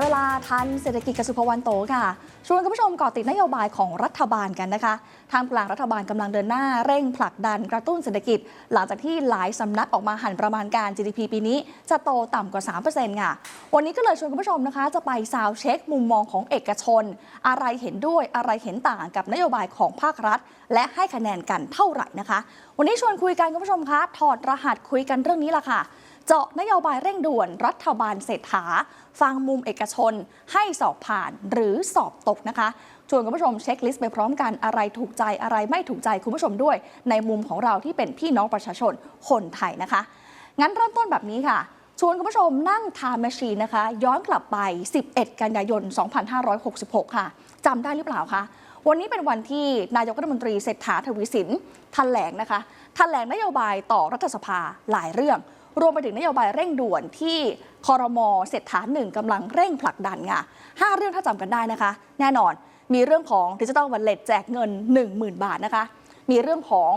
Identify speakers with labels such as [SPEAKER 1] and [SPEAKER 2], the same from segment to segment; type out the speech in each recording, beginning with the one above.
[SPEAKER 1] เวลาทันเศรษฐกิจกับสุภวันโตค่ะ ชวนคุณผู้ชมเกาะติดนโยบายของรัฐบาลกันนะคะทางกลางรัฐบาลกำลังเดินหน้าเร่งผลักดันกระตุ้นเศรษฐกิจ หลังจากที่หลายสำนักออกมาหันประมาณการ GDP ปีนี้ จะโตต่ำกว่า 3%ค่ะ วันนี้ก็เลยชวนคุณผู้ชมนะคะ จะไปซาวเช็คมุมมองของเอกชน อะไรเห็นด้วยอะไรเห็นต่างกับนโยบายของภาครัฐ และให้คะแนนกันเท่าไหร่นะคะ วันนี้ชวนคุยกันคุณผู้ชมคะถอดรหัสคุยกันเรื่องนี้ละค่ะ เจาะนโยบายเร่งด่วนรัฐบาลเศรษฐา ฟังมุมเอกชน ให้สอบผ่านหรือสอบตกนะคะชวนคุณผู้ชมเช็คลิสต์ไปพร้อมกันอะไรถูกใจอะไรไม่ถูกใจคุณผู้ชมด้วย ในมุมของเราที่เป็นพี่น้องประชาชนคนไทยนะคะ งั้นเริ่มต้นแบบนี้ค่ะชวนคุณผู้ชมนั่ง time machine นะคะ ย้อนกลับไป 11 กันยายน 2566 ค่ะจำได้หรือเปล่าคะวันนี้เป็นวันที่นายกรัฐมนตรีเศรษฐาทวีสินแถลงนะคะแถลงนโยบายต่อรัฐสภาหลายเรื่อง รวมไปถึงนโยบายเร่งด่วนที่คอรมอเศรษฐาหนึ่งกำลังเร่งผลักดันค่ะห้าเรื่องถ้าจำกันได้นะคะ แน่นอนมีเรื่องของดิจิ t a ลวันเล็ตแจกเงิน 10,000 บาทนะคะ มีเรื่องของ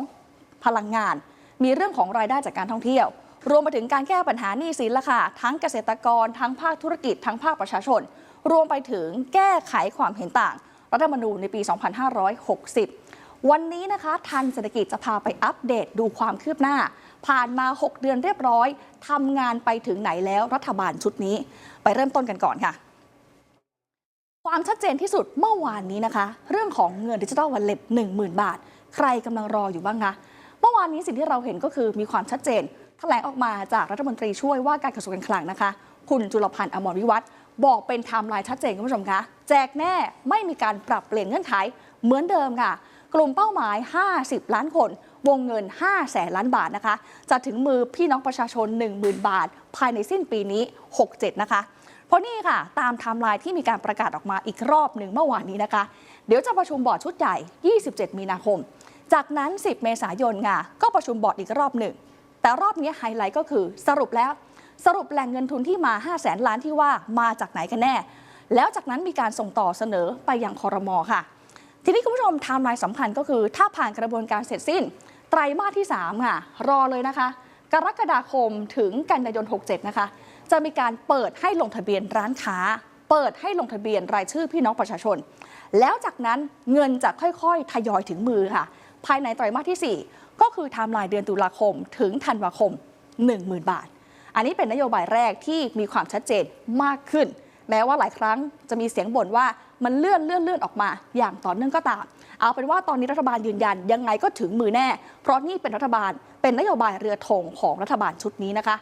[SPEAKER 1] พลังงาน มีเรื่องของรายได้จากการท่องเที่ยว รวมไปถึงการแก้ปัญหาหนี้สินละค่ะ ทั้งเกษตรกร ทั้งภาคธุรกิจ ทั้งภาคประชาชน รวมไปถึงแก้ไขความเห็นต่าง รัฐธรรมนูญในปี 2560 วันนี้นะคะทันเศรษฐกิจจะพาไปอัปเดตดูความคืบหน้า ผ่านมา 6 เดือนเรียบร้อยทำงานไปถึงไหนแล้วรัฐบาลชุดนี้ ไปเริ่มต้นกันก่อนค่ะ ความชัดเจนที่สุดเมื่อวานนี้นะคะ เรื่องของเงินดิจิทัลวันเล็บ10,000 บาท ใครกำลังรออยู่บ้างคะเมื่อวานนี้สิ่งที่เราเห็นก็คือมีความชัดเจนแถลงออกมาจากรัฐมนตรีช่วยว่าการกระทรวงการคลังนะคะ คุณจุลพันธ์อมรวิวัฒน์บอกเป็นไทม์ไลน์ชัดเจนคุณผู้ชมคะ แจกแน่ไม่มีการปรับเปลี่ยนเงื่อนไข เหมือนเดิมค่ะ กลุ่มเป้าหมาย 50 ล้านคน วงเงิน 5 แสนล้านบาทนะคะ จะถึงมือพี่น้องประชาชน 10,000 บาท ภายในสิ้นปีนี้ 67 นะคะ เพราะนี่ค่ะ ตามไทม์ไลน์ที่มีการประกาศออกมาอีกรอบหนึ่งเมื่อวานนี้นะคะ เดี๋ยวจะประชุมบอร์ดชุดใหญ่ 27 มีนาคม จากนั้น 10 เมษายนค่ะก็ประชุมบอร์ดอีกรอบหนึ่ง แต่รอบนี้ไฮไลท์ก็คือสรุปแล้วสรุปแหล่งเงินทุนที่มา5 0 0แสนล้านที่ว่ามาจากไหนกันแน่ แล้วจากนั้นมีการส่งต่อเสนอไปยังคอรมอค่ะ ทีนี้คุณผู้ชมไทม์ไลน์สำคัญก็คือ ถ้าผ่านกระบวนการเสร็จสิ้น ไตรมาสที่ 3 ค่ะ รอเลยนะคะ กรกฎาคมถึงกันยายน 67 นะคะ จะมีการเปิดให้ลงทะเบียนร้านค้า เปิดให้ลงทะเบียนรายชื่อพี่น้องประชาชน แล้วจากนั้นเงินจะค่อยๆ ทยอยถึงมือค่ะ ภายในไตรมาสที่ 4 ก็คือไทม์ไลน์เดือนตุลาคมถึงธันวาคม 10,000 บาท อันนี้เป็นนโยบายแรกที่มีความชัดเจนมากขึ้น แม้ว่าหลายครั้งจะมีเสียงบ่นว่ามันเลื่อนเลื่อนเลื่อนออกมา อย่างต่อเนื่องก็ตาม เอาเป็นว่าตอนนี้รัฐบาลยืนยันยังไงก็ถึงมือแน่ เพราะนี่เป็นรัฐบาลเป็นนโยบายเรือธงของรัฐบาลชุดนี้นะคะ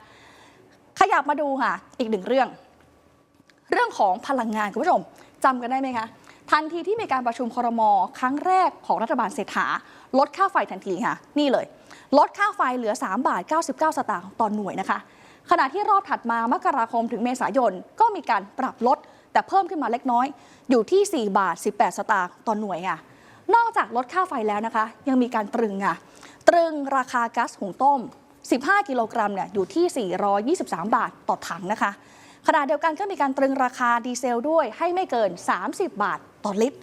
[SPEAKER 1] ขยับมาดูค่ะ อีกหนึ่งเรื่อง เรื่องของพลังงานคุณผู้ชมจำกันได้ไหมคะทันทีที่มีการประชุมครมครั้งแรกของรัฐบาลเศรษฐา ลดค่าไฟทันทีค่ะ นี่เลย ลดค่าไฟเหลือ 3 บาท 99 สตางค์ต่อหน่วยนะคะ ขณะที่รอบถัดมามกราคมถึงเมษายนก็มีการปรับลด แต่เพิ่มขึ้นมาเล็กน้อย อยู่ที่ 4 บาท 18 สตางค์ต่อหน่วยค่ะนอกจากลดค่าไฟแล้วนะคะ ยังมีการตรึงอะตรึงราคาก๊าซหุงต้ม 15 กิโลกรัมเนี่ยอยู่ที่ 423 บาทต่อถังนะคะขณะเดียวกันก็มีการตรึงราคาดีเซลด้วยให้ไม่เกิน 30 บาทต่อลิตร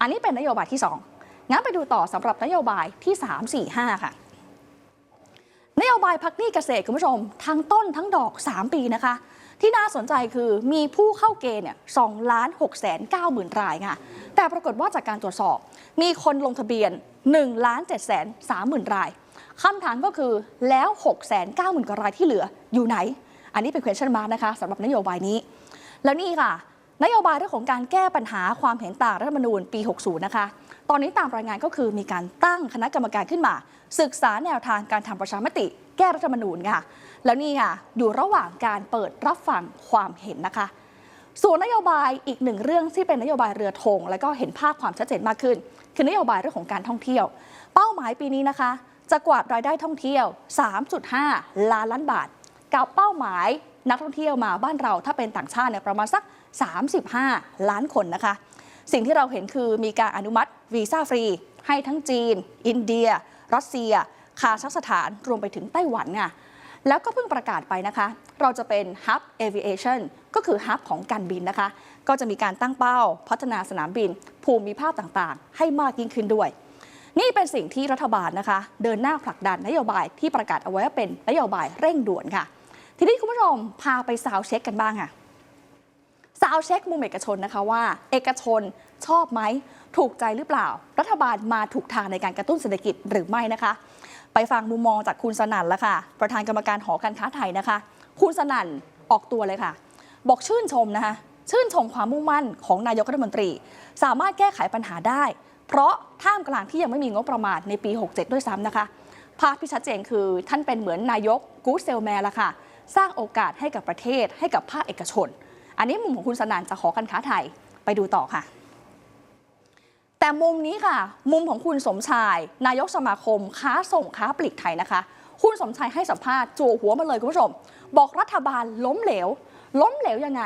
[SPEAKER 1] อันนี้เป็นนโยบายที่ 2 งั้นไปดูต่อสำหรับนโยบายที่ 3 4 5 ค่ะ นโยบายพักหนี้เกษตรคุณผู้ชม ทั้งต้นทั้งดอก 3 ปีนะคะ ที่น่าสนใจคือมีผู้เข้าเกณฑ์เนี่ย2ล้าน6แสน9หมื่นรายค่ะ แต่ปรากฏว่าจากการตรวจสอบ มีคนลงทะเบียน1ล้าน7แสน3หมื่นรายคำถามก็คือแล้ว6แสน9หมื่นกว่ารายที่เหลืออยู่ไหน อันนี้เป็น question mark นะคะสำหรับนโยบายนี้ แล้วนี่ค่ะ นโยบายเรื่องของการแก้ปัญหาความเห็นต่างรัฐธรรมนูญปี 60 นะคะ ตอนนี้ตามรายงานก็คือมีการตั้งคณะกรรมการขึ้นมา ศึกษาแนวทางการทำประชามติ แก้รัฐธรรมนูญค่ะ แล้วนี่ค่ะอยู่ระหว่างการเปิดรับฟังความเห็นนะคะ ส่วนนโยบายอีกหนึ่งเรื่องที่เป็นนโยบายเรือธงแล้วก็เห็นภาพความชัดเจนมากขึ้น คือนโยบายเรื่องของการท่องเที่ยว เป้าหมายปีนี้นะคะ จะกวาดรายได้ท่องเที่ยว 3.5 ล้านล้านบาทกับเป้าหมายนักท่องเที่ยวมาบ้านเราถ้าเป็นต่างชาติเนี่ยประมาณสัก 35 ล้านคนนะคะ สิ่งที่เราเห็นคือมีการอนุมัติวีซ่าฟรี ให้ทั้งจีน อินเดีย รัสเซีย คาซัคสถานรวมไปถึงไต้หวันค่ะแล้วก็เพิ่งประกาศไปนะคะ เราจะเป็น Hub Aviation ก็คือ Hub ของการบินนะคะ ก็จะมีการตั้งเป้าพัฒนาสนามบิน ภูมิภาคต่างๆ ให้มากยิ่งขึ้นด้วย นี่เป็นสิ่งที่รัฐบาลนะคะ เดินหน้าผลักดันนโยบายที่ประกาศเอาไว้ว่าเป็นนโยบายเร่งด่วนค่ะ ทีนี้คุณผู้ชมพาไปซาวเช็คกันบ้างค่ะ เอาเช็คมุมเอกชนนะคะว่า เอกชนชอบไหม ถูกใจหรือเปล่า รัฐบาลมาถูกทางในการกระตุ้นเศรษฐกิจหรือไม่นะคะ ไปฟังมุมมองจากคุณสนั่นละค่ะ ประธานกรรมการหอการค้าไทยนะคะ คุณสนั่นออกตัวเลยค่ะ บอกชื่นชมนะคะชื่นชมความมุ่งมั่นของนายกรัฐมนตรี สามารถแก้ไขปัญหาได้ เพราะท่ามกลางที่ยังไม่มีงบประมาณในปี 67 ด้วยซ้ำนะคะ ภาพที่ชัดเจนคือท่านเป็นเหมือนนายกกู๊ดเซลแมนละค่ะ สร้างโอกาสให้กับประเทศให้กับภาคเอกชน อันนี้มุมของคุณสนั่นจากหอการค้าไทยไปดูต่อค่ะ แต่มุมนี้ค่ะ มุมของคุณสมชาย นายกสมาคม ค้าส่งค้าปลีกไทยนะคะ คุณสมชายให้สัมภาษณ์จั่วหัวมาเลยคุณผู้ชม บอกรัฐบาลล้มเหลว ล้มเหลวยังไง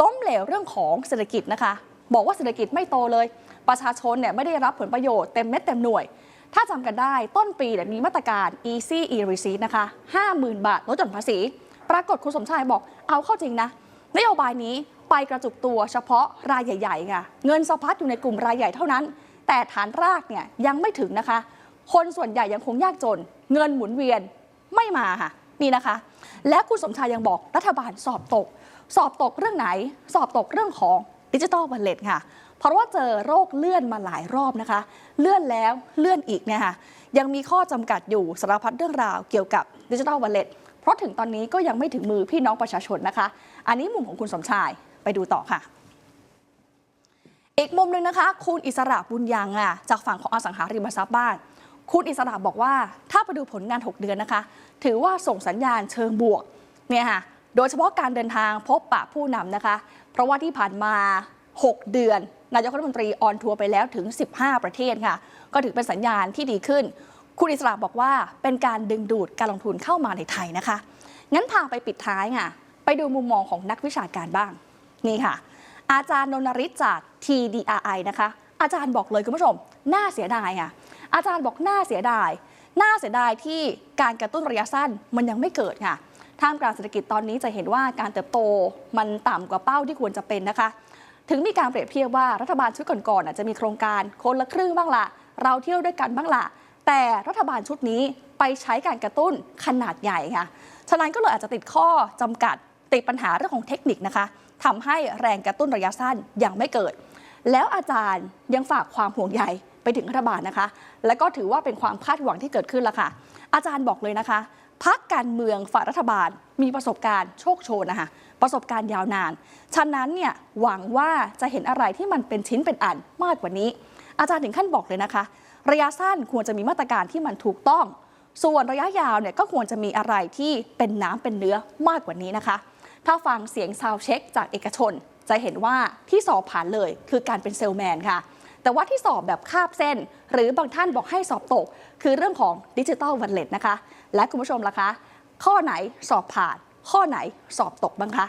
[SPEAKER 1] ล้มเหลวเรื่องของเศรษฐกิจนะคะ บอกว่าเศรษฐกิจไม่โตเลย ประชาชนเนี่ยไม่ได้รับผลประโยชน์เต็มเม็ดเต็มหน่วย ถ้าจำกันได้ต้นปีเนี่ยมีมาตรการ easy e receipt นะคะ 50,000 บาทลดหย่อนภาษี ปรากฏคุณสมชายบอกเอาเข้าจริงนะ นโยบายนี้ไปกระจุกตัวเฉพาะรายใหญ่ๆค่ะเงินสะพัดอยู่ในกลุ่มรายใหญ่เท่านั้น แต่ฐานรากเนี่ยยังไม่ถึงนะคะ คนส่วนใหญ่ยังคงยากจน เงินหมุนเวียนไม่มาค่ะนี่นะคะ และคุณสมชายยังบอกรัฐบาลสอบตก สอบตกเรื่องไหน สอบตกเรื่องของดิจิ t a ล w ั l เล็ตค่ะ เพราะว่าเจอโรคเลื่อนมาหลายรอบนะคะ เลื่อนแล้วเลื่อนอีกเนี่ยค่ะยังมีข้อจำกัดอยู่สารพัดเรื่องราวเกี่ยวกับดิจิ t a ล w ั l เล็ต เพราะถึงตอนนี้ก็ยังไม่ถึงมือพี่น้องประชาชนนะคะ อันนี้มุมของคุณสมชายไปดูต่อค่ะอีกมุมหนึ่งนะคะ คุณอิสระบุญยังอะจากฝั่งของอสังหาริมทรัพย์บ้าน คุณอิสระบอกว่าถ้าไปดูผลงาน 6 เดือนนะคะ ถือว่าส่งสัญญาณเชิงบวกเนี่ยค่ะโดยเฉพาะการเดินทางพบปะผู้นำนะคะ เพราะว่าที่ผ่านมา 6 เดือนนายกรัฐมนตรีออนทัวร์ไปแล้วถึง 15 ประเทศค่ะ ก็ถือเป็นสัญญาณที่ดีขึ้น คุณอิสระบอกว่าเป็นการดึงดูดการลงทุนเข้ามาในไทยนะคะ งั้นพาไปปิดท้ายค่ะไปดูมุมมองของนักวิชาการบ้าง นี่ค่ะ อาจารย์นนริศจาก TDRI นะคะ อาจารย์บอกเลยคุณผู้ชม น่าเสียดายอะ อาจารย์บอกน่าเสียดาย น่าเสียดายที่การกระตุ้นระยะสั้นมันยังไม่เกิดค่ะท่ามกลางเศรษฐกิจตอนนี้จะเห็นว่าการเติบโตมันต่ำกว่าเป้าที่ควรจะเป็นนะคะ ถึงมีการเปรียบเทียบว่ารัฐบาลชุดก่อนๆอะจะมีโครงการคนละครึ่งบ้างละเราเที่ยวด้วยกันบ้างละ แต่รัฐบาลชุดนี้ไปใช้การกระตุ้นขนาดใหญ่ค่ะ ฉะนั้นก็เลยอาจจะติดข้อจำกัดติดปัญหาเรื่องของเทคนิคนะคะทำให้แรงกระตุ้นระยะสั้นยังไม่เกิด แล้วอาจารย์ยังฝากความห่วงใยไปถึงรัฐบาลนะคะ และก็ถือว่าเป็นความคาดหวังที่เกิดขึ้นแล้วค่ะ อาจารย์บอกเลยนะคะพักการเมืองฝ่ายรัฐบาลมีประสบการณ์โชคโชนนะคะประสบการณ์ยาวนาน ฉะนั้นเนี่ยหวังว่าจะเห็นอะไรที่มันเป็นชิ้นเป็นอันมากกว่านี้ อาจารย์ถึงขั้นบอกเลยนะคะ ระยะสั้นควรจะมีมาตรการที่มันถูกต้อง ส่วนระยะยาวเนี่ยก็ควรจะมีอะไรที่เป็นน้ำเป็นเนื้อมากกว่านี้นะคะ ถ้าฟังเสียงซาวเช็คจากเอกชน จะเห็นว่าที่สอบผ่านเลยคือการเป็นเซลแมนค่ะ แต่ว่าที่สอบแบบคาบเส้น หรือบางท่านบอกให้สอบตก คือเรื่องของดิจิตอลวั l เลตนะคะ และคุณผู้ชมล่ะคะ ข้อไหนสอบผ่าน ข้อไหนสอบตกบ้างคะ